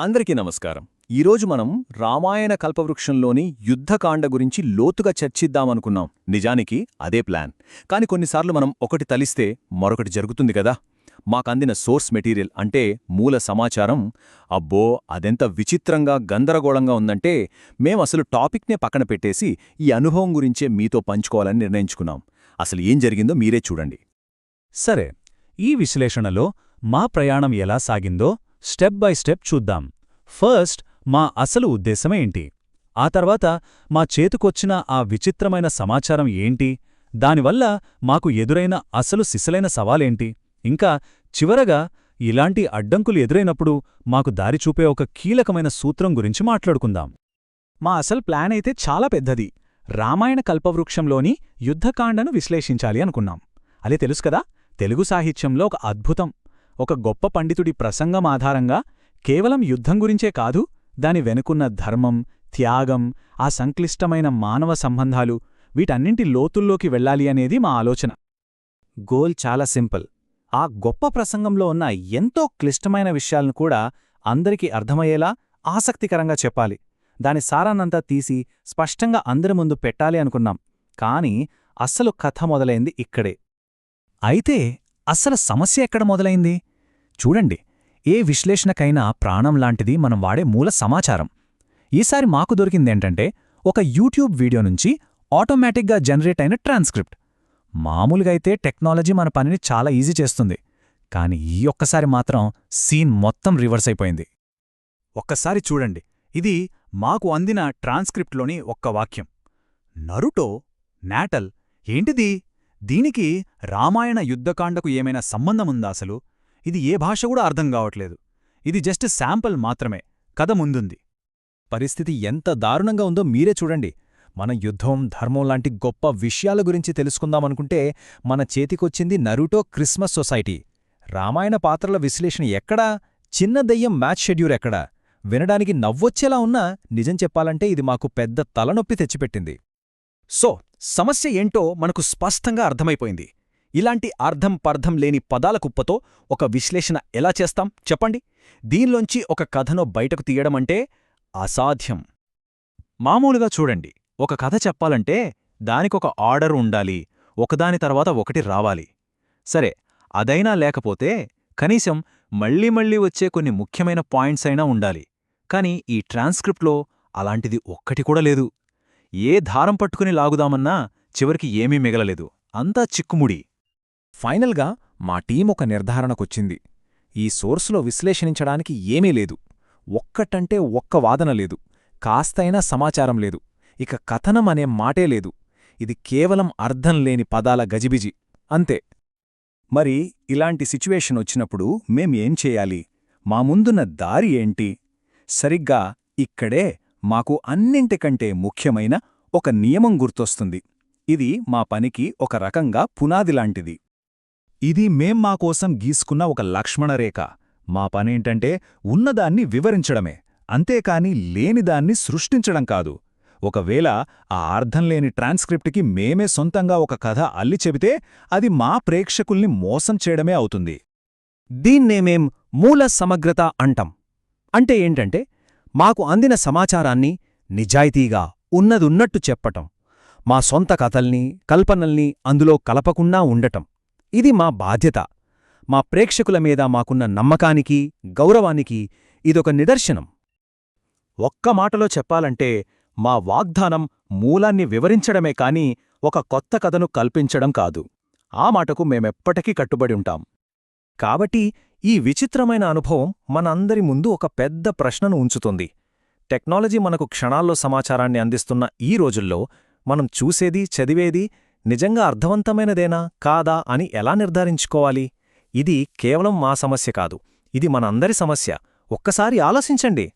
అందరికీ నమస్కారం. ఈరోజు మనం రామాయణ కల్పవృక్షంలోని యుద్ధకాండ గురించి లోతుగా చర్చిద్దామనుకున్నాం. నిజానికి అదే ప్లాన్. కాని కొన్నిసార్లు మనం ఒకటి తలిస్తే మరొకటి జరుగుతుంది కదా? మాకందిన సోర్స్ మెటీరియల్ అంటే మూల సమాచారం అబ్బో అదెంత విచిత్రంగా గందరగోళంగా ఉందంటే మేం అసలు టాపిక్నే పక్కన పెట్టేసి ఈ అనుభవం గురించే మీతో పంచుకోవాలని నిర్ణయించుకున్నాం. అసలు ఏం జరిగిందో మీరే చూడండి. సరే ఈ విశ్లేషణలో మా ప్రయాణం ఎలా సాగిందో స్టెప్ బై స్టెప్ చూద్దాం. ఫస్ట్ మా అసలు ఉద్దేశమేంటి ఆ తర్వాత మా చేతుకొచ్చిన ఆ విచిత్రమైన సమాచారం ఏంటి? దానివల్ల మాకు ఎదురైన అసలు సిసలైన సవాలేంటి? ఇంకా చివరగా ఇలాంటి అడ్డంకులు ఎదురైనప్పుడు మాకు దారి చూపే ఒక కీలకమైన సూత్రం గురించి మాట్లాడుకుందాం. మా అసలు ప్లాన్ అయితే చాలా పెద్దది. రామాయణ కల్పవృక్షంలోని యుద్ధకాండను విశ్లేషించాలి అనుకున్నాం. అదే తెలుసు కదా? తెలుగు సాహిత్యంలో ఒక అద్భుతం. ఒక గొప్ప పండితుడి ప్రసంగం ఆధారంగా కేవలం యుద్ధం గురించే కాదు దాని వెనుకున్న ధర్మం త్యాగం ఆ సంక్లిష్టమైన మానవ సంబంధాలు వీటన్నింటి లోతుల్లోకి వెళ్ళాలి అనేది మా ఆలోచన. గోల్ చాలా సింపుల్. ఆ గొప్ప ప్రసంగంలో ఉన్న ఎంతో క్లిష్టమైన విషయాలను కూడా అందరికీ అర్థమయ్యేలా ఆసక్తికరంగా చెప్పాలి. దాని సారాన్నంతా తీసి స్పష్టంగా అందరి ముందు పెట్టాలి అనుకున్నాం. కాని అస్సలు కథ మొదలైంది ఇక్కడే. అయితే అస్సలు సమస్య ఎక్కడ మొదలైంది? చూడండి ఏ విశ్లేషణకైనా ప్రాణం లాంటిది మనం వాడే మూల సమాచారం. ఈసారి మాకు దొరికిందేంటంటే ఒక యూట్యూబ్ వీడియో నుంచి ఆటోమేటిక్గా జనరేట్ అయిన ట్రాన్స్క్రిప్ట్. మామూలుగా అయితే టెక్నాలజీ మన పనిని చాలా ఈజీ చేస్తుంది కాని ఈ ఒక్కసారి మాత్రం సీన్ మొత్తం రివర్స్ అయిపోయింది. ఒక్కసారి చూడండి ఇది మాకు అందిన ట్రాన్స్క్రిప్ట్లోని ఒక్క వాక్యం. నరుటో నాటల్ ఏంటిది? దీనికి రామాయణ యుద్ధకాండకు ఏమైనా సంబంధముందా అసలు? ఇది ఏ భాష కూడా అర్థం కావట్లేదు. ఇది జస్ట్ శాంపుల్ మాత్రమే. కథ ముందుంది. పరిస్థితి ఎంత దారుణంగా ఉందో మీరే చూడండి. మన యుద్ధం ధర్మం లాంటి గొప్ప విషయాల గురించి తెలుసుకుందామనుకుంటే మన చేతికొచ్చింది నరుటో క్రిస్మస్ సొసైటీ. రామాయణ పాత్రల విశ్లేషణ ఎక్కడా? చిన్న దెయ్యం మ్యాచ్ షెడ్యూల్ ఎక్కడా? వినడానికి నవ్వొచ్చేలా ఉన్నా నిజం చెప్పాలంటే ఇది మాకు పెద్ద తలనొప్పి తెచ్చిపెట్టింది. సో సమస్య ఏంటో మనకు స్పష్టంగా అర్థమైపోయింది. ఇలాంటి అర్థం పర్థం లేని పదాల కుప్పతో ఒక విశ్లేషణ ఎలా చేస్తాం? చెప్పండి. దీనిలోంచి ఒక కథను బయటకు తీయడమంటే అసాధ్యం. మామూలుగా చూడండి. ఒక కథ చెప్పాలంటే దానికొక ఆర్డర్ ఉండాలి. ఒకదాని తర్వాత ఒకటి రావాలి. సరే అదైనా లేకపోతే కనీసం మళ్ళీ మళ్ళీ వచ్చే కొన్ని ముఖ్యమైన పాయింట్స్ అయినా ఉండాలి. కాని ఈ ట్రాన్స్క్రిప్ట్లో అలాంటిది ఒక్కటి కూడా లేదు. ఏ దారం పట్టుకుని లాగుదామన్నా చివరికి ఏమీ మిగలలేదు. అంతా చిక్కుముడి. ఫైనల్గా మా టీం ఒక నిర్ధారణకొచ్చింది. ఈ సోర్సులో విశ్లేషించడానికి ఏమీ లేదు. ఒక్కటంటే ఒక్క వాదన లేదు. కాస్తైనా సమాచారం లేదు. ఇక కథనం అనే మాటే లేదు. ఇది కేవలం అర్థం లేని పదాల గజిబిజి. అంతే. మరి ఇలాంటి సిచ్యువేషన్ వచ్చినప్పుడు మేమేం చేయాలి? మా ముందున్న దారి ఏంటి? సరిగ్గా ఇక్కడే మాకు అన్నింటికంటే ముఖ్యమైన ఒక నియమం గుర్తొస్తుంది. ఇది మా పనికి ఒక రకంగా పునాదిలాంటిది ఇది మేం మా కోసం గీసుకున్న ఒక లక్ష్మణరేఖ మా పనేంటంటే ఉన్నదాన్ని వివరించడమే. అంతేకాని లేనిదాన్ని సృష్టించడం కాదు. ఒకవేళ ఆ అర్థం లేని ట్రాన్స్క్రిప్ట్కి మేమే సొంతంగా ఒక కథ అల్లి చెబితే అది మా ప్రేక్షకుల్ని మోసం చేయడమే అవుతుంది. దీన్నేమేం మూల సమగ్రత అంటాం. అంటే ఏంటంటే మాకు అందిన సమాచారాన్ని నిజాయితీగా ఉన్నదున్నట్టు చెప్పటం. మా సొంత కథల్ని కల్పనల్ని అందులో కలపకుండా ఉండటం. ఇది మా బాధ్యత. మా ప్రేక్షకుల మీద మాకున్న నమ్మకానికి గౌరవానికి ఇదొక నిదర్శనం. ఒక్క మాటలో చెప్పాలంటే మా వాగ్దానం మూలాన్ని వివరించడమే కాని ఒక కొత్త కథను కల్పించడం కాదు. ఆ మాటకు మేమెప్పటికీ కట్టుబడి ఉంటాం. కాబట్టి ఈ విచిత్రమైన అనుభవం మనందరి ముందు ఒక పెద్ద ప్రశ్నను ఉంచుతుంది. టెక్నాలజీ మనకు క్షణాల్లో సమాచారాన్ని అందిస్తున్న ఈ రోజుల్లో మనం చూసేది చదివేది నిజంగా అర్థవంతమైనదేనా కాదా అని ఎలా నిర్ధారించుకోవాలి? ఇది కేవలం మా సమస్య కాదు. ఇది మనందరి సమస్య. ఒక్కసారి ఆలోచించండి.